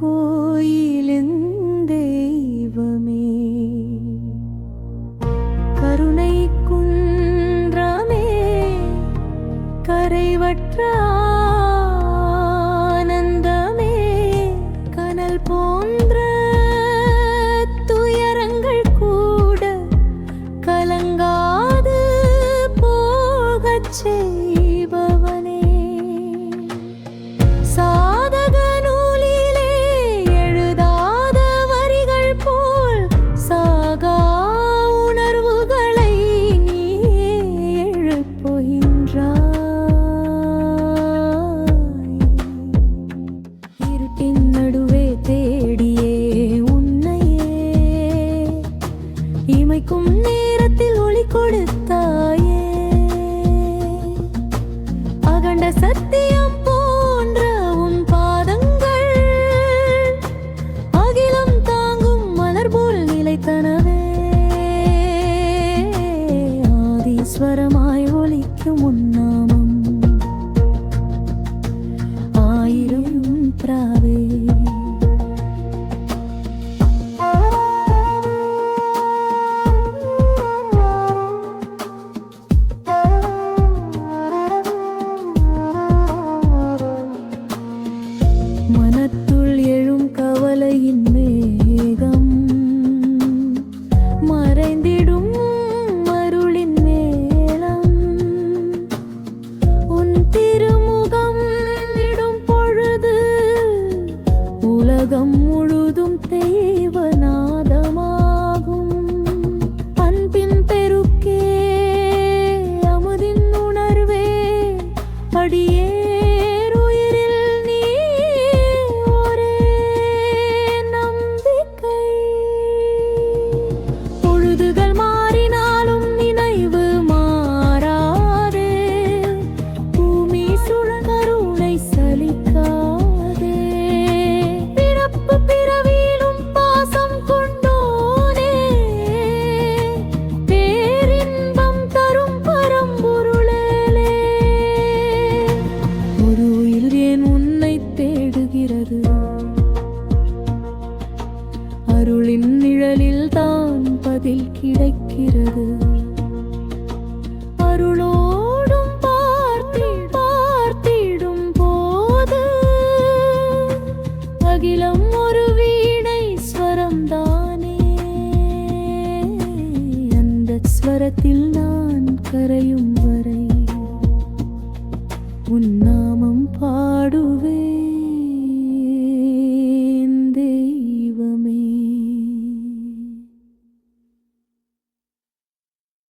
கோயிலின் தெய்வமே. கருணை குன்றமே கரைவற்ற ஆனந்தமே. கனல் போன்ற துயரங்கள் கூட கலங்காது போகச் செய்ய இமைக்கும் நேரத்தில் ஒளி கொடுத்தாயே. அகண்ட சத்தியம் போன்ற உன் பாதங்கள் அகிலம் தாங்கும் மலர் போல் நிலைத்தனவே அப்படியே அருளின் நிழலில் தான் பதில் கிடைக்கிறது. அருளோடும் பார்த்தி பார்த்திடும் போது அகிலம் ஒரு வீணை ஸ்வரம் தானே அந்த ஸ்வரத்தில் நான் கரையும்